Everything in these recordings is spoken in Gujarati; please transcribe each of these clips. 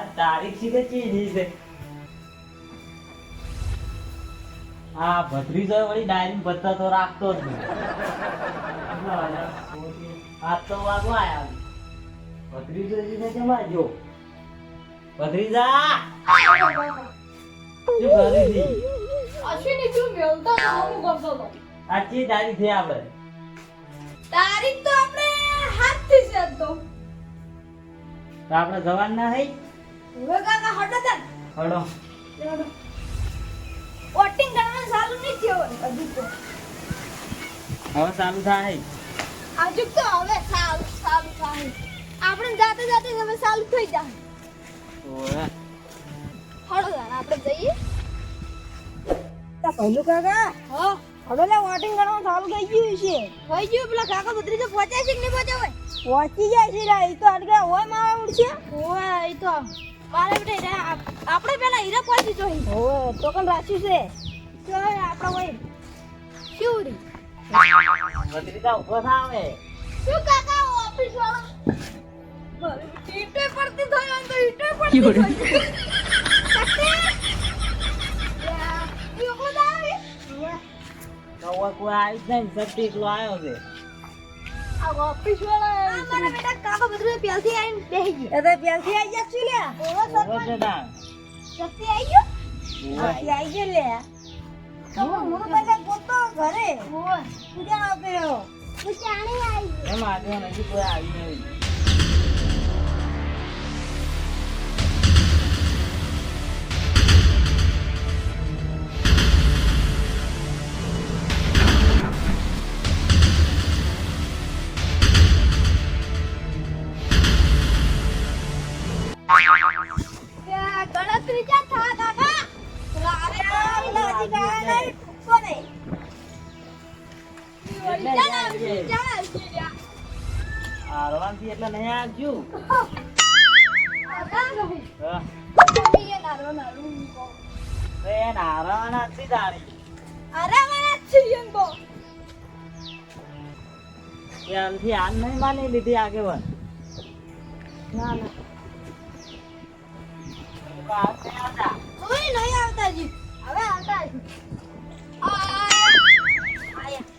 આ તારીખ છે કે ચીની છે. આ ભત્રીજો વળી ડાયરી ભત્તા તો રાખતો જ નહીં. આ તો વાગો આયા ભત્રીજો જીને જમા જો ભત્રીજા! શું કરી હતી? અશ્વિની તું મેલતો તો હું કરતો તો. આટલી તારીખ છે આપણે તારીખ તો આપણે હાથથી છે તો આપણે જવાન ના હઈ? હવે કાકા હટો તન. હડો. વોટિંગ કરવાનું ચાલુ નહીં થયું હજુ તો. હવે ચાલુ થાય. હજુ તો હવે ચાલુ ચાલુ થાય. આપણે જાતે જાતે હવે ચાલુ થઈ જાય. ઓય હળો જાણ આપણે જઈએ. પહેલું કાકા હા. હવે લે વોટિંગ કરવાનું ચાલુ થઈ ગયું છે. થઈ ગયું પેલા કાકા બદરી તો પહોંચ્યા છે કે નહીં પહોંચ્યા? હોય પહોંચી જાય છે રાઈ ઈ તો અડગે હોય મારા ઉડશે. હોય એ તો મારે બેટા આપણે પેલા હીરા પહોંચી જોઈ. તો કણ રાખ્યું છે. તો આપણો હોય. ક્યુરી વતરીતા ઊભો થાવે શું કાકા ઓફિસ વાળા? ઈટે પડતી થઈ હોય તો ઈટે પડતી થઈ તો કોઈ આવી જાય નહીં સત્તી આવ્યો છે. ઓફિસ વાળા મારા બેટા કાકો બધું પ્યાલથી આવીને બેસી ગઈ એ તો પ્યાલથી આવી જા છું લે ઓવો સરપંચ. સસ્તી આવી ગયો. હા, આવી ગયો લે હું હું તો ગોતો ઘરે. પૂજા આપ્યો પૂજા આણી આવી એમ આગળ હજી કોઈ આવી નહીં. તો એ નારવાના નથી તારી. અરે મને છીએ તો. ત્યારથી આજ નહીં માની લીધી આગેવાન. ના ના. આજ નહીં આવતા. જી હવે આવતા જી આયા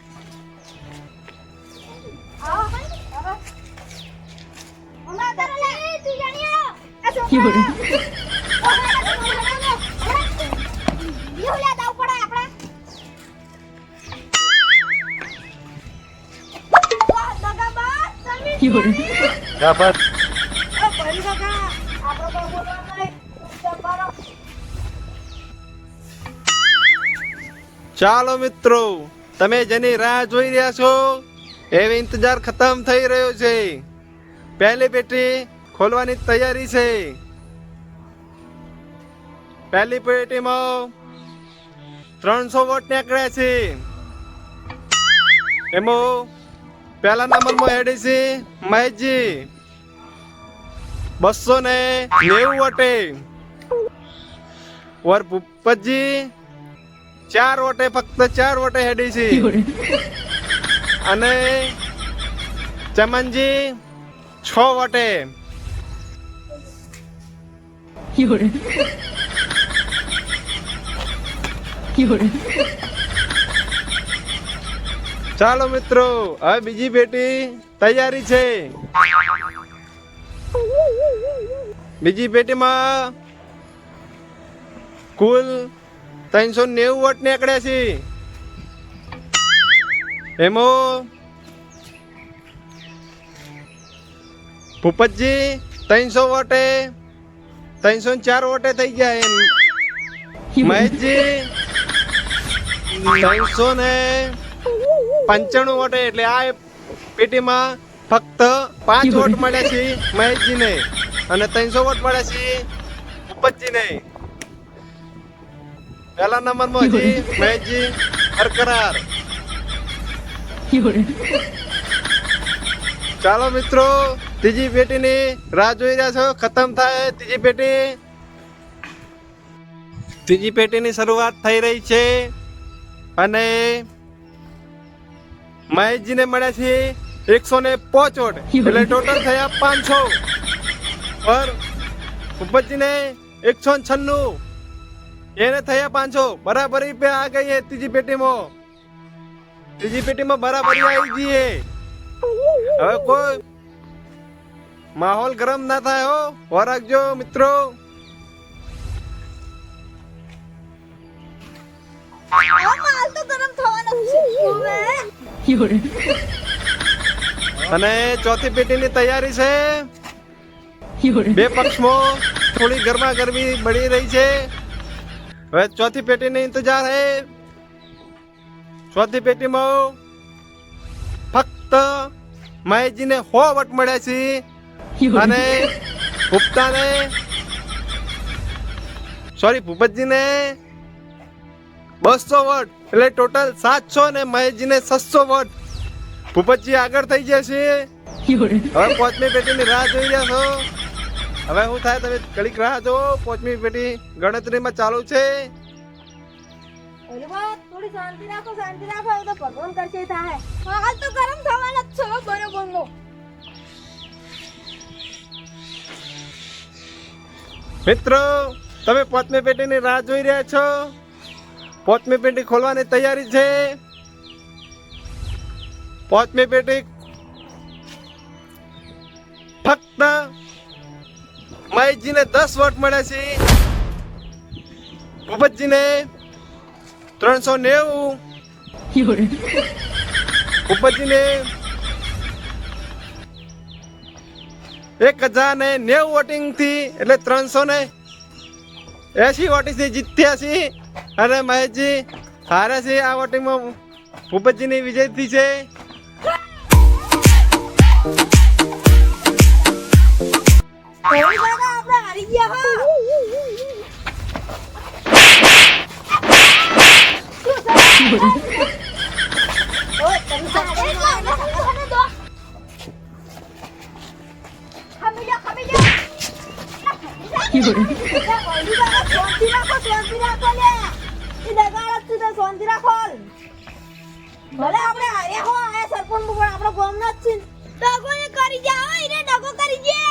ચાલો મિત્રો, તમે જેની રાહ જોઈ રહ્યા છો, એવી ઇંતજાર ખતમ થઈ રહ્યો છે. પહેલી પેટી ખોલવાની તૈયારી છે. પહેલી પેટીમાં ત્રણસો વોટ નીકળ્યા છે. એમાં પહેલા નંબરમાં છે મહેશજી. બસો ને નેવું વોટે. વર ભૂપતજી ચાર વોટે ફક્ત ચાર વોટે હેડી છે. અને ચમનજી, છ વોટે. ચાલો મિત્રો, હવે બીજી પેટી તૈયારી છે. બીજી પેટીમાં કુલ ત્રણસો નેવું વોટ નીકળે છે. હેમો. ભૂપતજી ત્રણસો વોટે ત્રણસો ચાર વોટે થઈ ગયા એમ. મહેશજી ત્રણસો ને પંચાણું વોટે એટલે આ પેટીમાં ફક્ત પાંચ વોટ મળ્યા છે મહેશજીને. અને ત્રણસો વોટ મળ્યા છે ભૂપતજીને. પહેલા નંબરમાં હજી મહેશજી બરકરાર ચાલો મિત્રો ત્રીજી પેટીની રાહ જોઈ રહ્યા છો. ખતમ થાય ત્રીજી પેટી. ત્રીજી પેટીની શરૂઆત થઈ રહી છે. અને મહેશજીને મળ્યા છે એકસો ને પાંચ વોટ એટલે ટોટલ થયા પાંચસો. પર ઉપજીને એકસો છન્નું. એને થયા પાંચસો. બરાબરી પે આ ગઈ ત્રીજી પેટીમાં. ત્રીજી પેટીમાં બરાબરી આવી જઈએ. હવે કોઈ માહોલ ગરમ ના થાય હો. વરાગજો મિત્રો. અને ચોથી પેટીની તૈયારી છે. બે પક્ષમાં થોડી ગરમા ગરમી બળી રહી છે. હવે ચોથી પેટીનો ઇંતજાર હે. ચોથી પેટીમાં ફક્ત મહેશજીને હો વટ મળ્યા છે. અને ભૂપતાને સોરી ભૂપતજીને બસો વોટ એટલે ટોટલ સાતસો ને મહેશજીને છસો વોટ. ભૂપતજી આગળ થઈ જશે હવે પાંચમી પેટીની રાહ જોઈ રહ્યા છો. હવે હું થાય તમે કડીક રાહ જો પાંચમી પેટી ગણતરીમાં ચાલુ છે. થોડી શાંતિ રાખો શાંતિ રાખો તો ભગવાન કરશે થાય. માલ તો ગરમ થવાનો જ છે હો, બરોબરનો. મિત્રો તમે પાંચમી પેટીની રાહ જોઈ રહ્યા છો? પાંચમી પેટી ખોલવાની તૈયારી છે. પાંચમી પેટી ફક્ત મહેશજીને દસ વોટ મળ્યા છે. ભૂપતજીને ત્રણસો નેવું. ભૂપતજીને એક હજાર ને નેવું વોટિંગથી એટલે ત્રણસો ને એસી વોટિંગથી જીત્યા છે. અને મહેશજી હારે છે આ વોટિંગમાં. ભૂપતજીની વિજયથી છે. શાંતિ રાખો ભલે આપણે હાર્યા હો આ સરપંચ પણ આપણો ગામ ના છે ડગો કરી જાય ડગો કરી જા.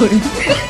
Sorry.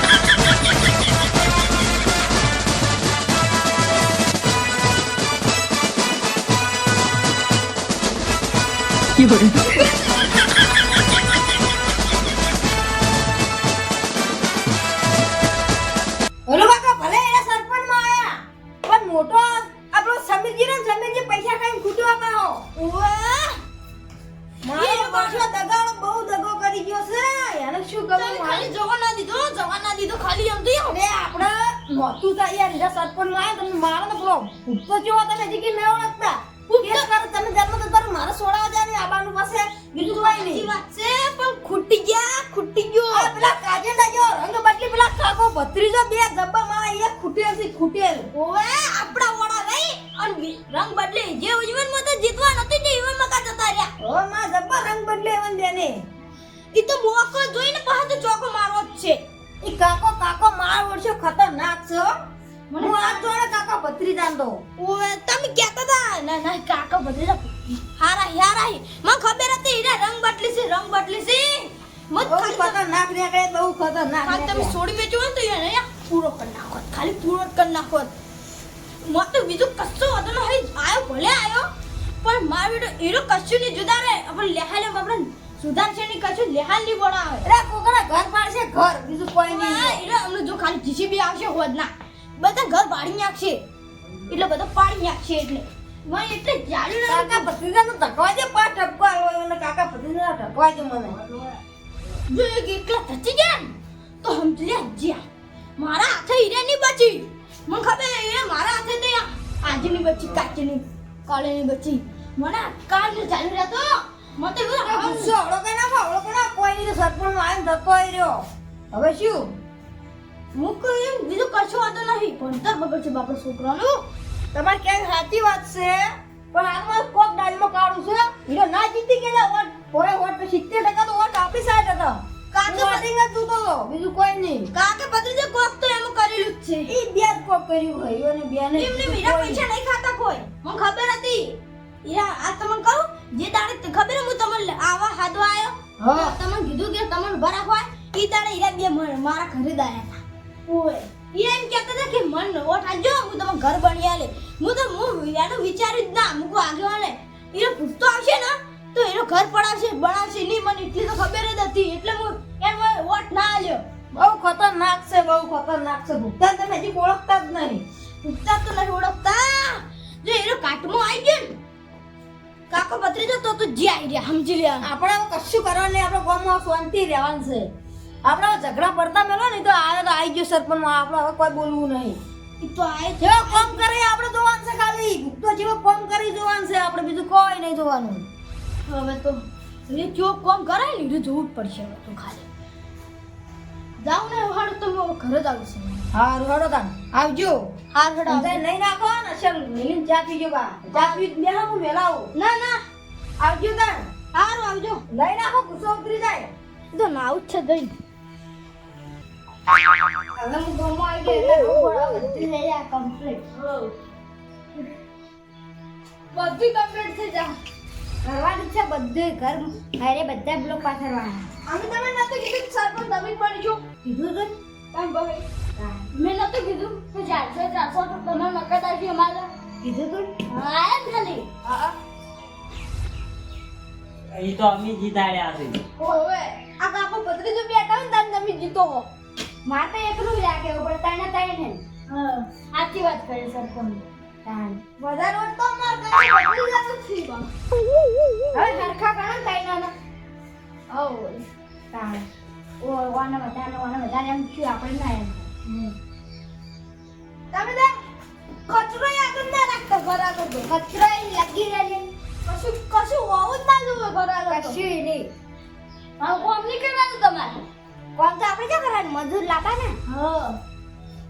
有人。બોલો મોટો આપણો સમીરજી ને પૈસા ખાઈને ખૂટ્યો આમાં હો. બહુ દગો કરી ગયો છે. એને શું કહું ખાલી જવા દીધો જવા દીધો ખાલી એમ આપણે મોટું થાય સરપંચમાં આયા તમે મારો ને પેલો ભૂતો જોવા તમે હજી કે ના તો હજારની આબાનું પાસે બીજું કઈ નહીં. વાત છે પણ ખૂટી ગયા ખૂટી ગયો. પેલા કાજેલા જો રંગ બદલી પેલા કાકો ભત્રીજો બે જબ્બા મારા એ ખૂટેલથી ખૂટેલ. ઓવે આપડા વડા રહી અને રંગ બદલે. જે ઉજવનમાં તો જીતવા નથી જે ઇવનમાં કા જતા રહ્યા? હવે માં જબ્બા રંગ બદલે એવન દેને ઈ તો મોકો જોઈને પાછો તો ચોકો મારવો જ છે. ઈ કાકો કાકો માર વર્ષો ખતરનાક છે હો. હું આ જોડે કાકા ભત્રીજાન તો ઓવે તમે કહેતા હતા ના ના કાકા બદલે હારા હારા મને ખબર હતી હીરા રંગ બદલી છે રંગ બદલી છે. મત બહુ ખતરનાક. બહુ ખતરનાક ખાલી તમે. છોડી બેચો તો યાર પૂરો કરી નાખો ખાલી પૂરો કર નાખો મત તો બીજું કશો હતો ને હઈ આયો ભલે આયો. પણ મારો બેટો હીરો કશું નહીં જુદા રે આપણે લેહાલે આપણે સુધાર છે ની કશું લેહાલ નહીં બોલાવે અરે કોકના ઘર પાડશે ઘર. બીજું કોઈ હા, નહીં એટલે અમને જો ખાલી જીસીબી આવશે હોદ ના બધા ઘર પાડી નાખશે. એટલે બધા પાડી નાખશે એટલે. મને એટલે ના કાકા ભત્રીજા નું ધકવા દે પા ટપકો આવ્યો અને કાકા ભત્રીજા ઢકવા દે મને. જો એક એકલા થચી ગયા તો સમજી લે જ્યાં મારા હાથે હીરા નહીં બચી. મને ખબર એ મારા હાથે તો આજે નહીં બચી કાચી નહીં કાલે નહીં બચી. મને કાલ ચાલુ રહેતો. મને તો ગુસ્સો હળો કે ના હળો કે ના કોઈ નહીં સરપંચમાં ધક્કો આવી રહ્યો. હવે શું? હું કોઈ એમ બીજું કશું વાંધો નહીં ભણતર બગડ છે બાપા છોકરાનું. તમારે ક્યાંય સાચી વાત છે? પણ હાલમાં કોક ડાલમાં કાઢું છે. હીરો ના જીતી ગયેલા વોટ. પોરે વોટ તો સિત્તેર ટકા તો વોટ આપી સાઈડ હતા. કાકે કાકે જ તું તો બીજું કોઈ નહીં. કાકે પત્રી કોક તો એમ કરેલું જ છે. એ બે જ કોક કર્યું હોય અને બે ને એમને મીરા પૈસા નહીં ખાતા કોઈ. મને ખબર હતી. ઈરા આ તમને કહું જે દાડે ખબર હું તમને આવા હાદવા આવ્યો? હા. તમને કીધું કે તમને ભરા હોય ઈ દાડે ઈરા બે મારા ઘરે દાયા હતા. ઓય ઈરા એમ કહેતા હતા કે મન ઓઠા જો હું તમને ઘર બની આલે. હું એનું વિચાર્યું જ ના મૂકો આગેવાને. એનો પૂછતો આવશે ને, તો એનો ઘર પડાવશે, બનાવશે, નહીં મને એટલી તો ખબર જ હતી. એટલે હું એમ વોટ ના આલ્યો. બહુ ખતરનાક છે, બહુ ખતરનાક છે. ભૂખતા તમે હજી ઓળખતા જ નહીં. ઉગતા તો નથી ઓળખતા. જો એનો કાટમો આવી ગયો ને, કાકો પત્રી જતો તો જે આવી રહ્યા, સમજી લે આપણે કશું કરવાનું નહીં, આપણે ગામમાં શાંતિ રહેવાનું છે. આપણે ઝઘડા પડતા મેલો ને, તો આવે તો આવી ગયો સરપંચ આપણે હવે કોઈ બોલવું નહીં. તો આય જેવો કામ કરે એ આપણે જોવાનું છે ખાલી ગુપ્તો જેવો કામ કરી જોવાનું છે આપણે બીજું કોઈ નહીં જોવાનું. હવે તો એ જો કોમ કરાય ને જોવું જ પડશે હવે તો ખાલી. જાઉં ને હાડું તો હું ઘરે જ આવું છું. હારું હેડો તાન. આવજો. હાર હડા સમજાય નહીં નાખો ને ચલ મિલિન ચા પીજો બા. ચા પી બે હું મેલાવું ના ના. આવજો તાન. હારું આવજો. લઈ નાખો ગુસ્સો ઉતરી જાય. તો ના આવું જ છે દઈ. હવે હું ગામમાં આવી ગયો એટલે હું ભણાવું. બધી લઈ જા કમ્પ્લીટ બધી કમ્પ્લીટ થઈ જા કરવાનું છે બધું ઘર ઘરે બધા બ્લોક પાથરવાના અમે તમે નતું કીધું સરપંચ તમે જ છો. કીધું તો કામ ભાઈ? મેં નતું કીધું કે ચારસો ચારસો તો તમારે મકાન આવી અમારે. કીધું તું? હા એમ ખાલી. હા. એ તો અમે જીતાડ્યા છે. ઓવે આ કાકો પત્રી જો બેઠા હોય ને તમે જીતો હો. મારે તો એકલું જ લાગે પણ તને તને ને હા. સાચી વાત કરી સરપંચ. તાન વધારે તો હવે ઓ તાન ઓ વાના વધારે એમ થયું આપણે ના એમ તમે ના રાખતો ઘર આગળ કચરો લગી કશું કશું હોવું ના જોવે ઘર આગળ કશું નહીં હા કોમ નહીં કરવાનું તમારે કોમ તો આપણે ક્યાં કરવાનું મજૂર લાવવા ને હા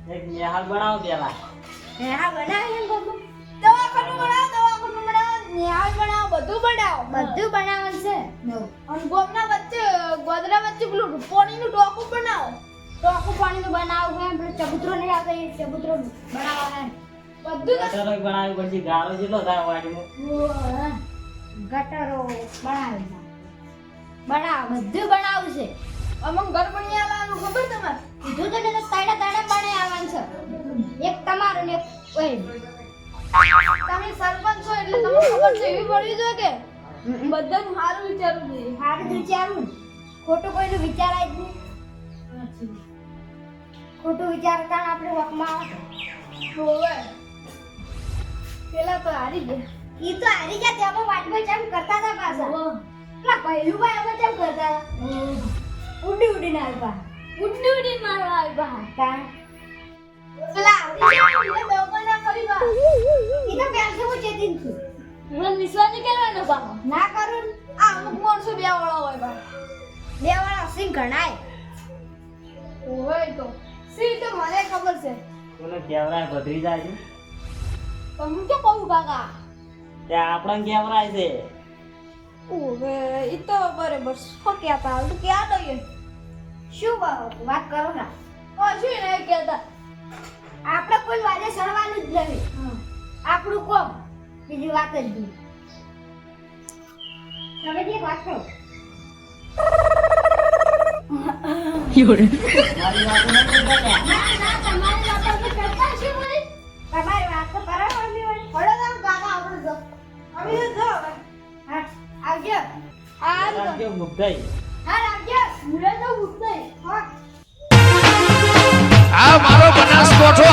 એક નેહાલ બનાવો પેલા. નેહાલ બનાવે ને બધું બનાવો. બધું બનાવવાનું છે? અને ગોમના વચ્ચે ગોદરા વચ્ચે પેલું પાણીનું ટોકું બનાવો. ટોકું પાણીનું બનાવો હે પેલું ચબુતરો નહીં આવતો એ ચબુતરો બનાવો હે બધું ગટરો બનાવી પછી ગાળો જેટલો થાય વાડીમાં. ગટરો બનાવી બનાવ બધું બનાવવું છે. અમુક ઘર બની આવવાનું ખબર તમારે? કીધું તો તાડા તાડા બનાવી આવવાનું છે. એક તમારું ને એક ઓય. તમે સરપંચ છો એટલે તમને ખબર છે એવી પડવી જોઈએ કે બધાનું સારું વિચારવું જોઈએ. સારું વિચારવું ને. ખોટું કોઈનું વિચારાય જ નહીં. ખોટું વિચારતા આપણે વકમાં હોવે પેલા તો હારી ગયા. ઈ તો હારી ગયા તેમાં વાટમાં ચમ કરતા હતા પાછા. પેલા પહેલું ભાઈ અમે ચમ કરતા ઉડી ઉડી ઉડીને આવ્યા. ઉડી ઉડી મારવા આવ્યા. હતા પેલા આવડી જાય ને બેવકો ના કરી બા ઈ તો પહેલથી હું ચેતીન છું મને વિશ્વાસ નહીં કરવાનો પાછો ના કરું આ અમુક માણસો બે વાળા હોય બા બે વાળા સિંહ ઘણાય. તો. સિંહ તો મને ખબર છે. કોને કેવરાય જાય છે. ક્યાં કહું કાકા? તે આપણને કેવરાય છે. ઓવે ઈ તો બરાબર શું કહેતા? હાલ તો ક્યાં લઈએ શું વાત વાત કરો ના. કશું નહીં કહેતા. આપણે કોઈ વાદે સડવાનું જ નહીં. આપણું કોમ. બીજી વાત જ નહીં. તમે જે વાત કરો. આવજો. આ તો રાખજો હા આવજો. મુરે તો નહીં હા. આ મારો બનાસકોઠો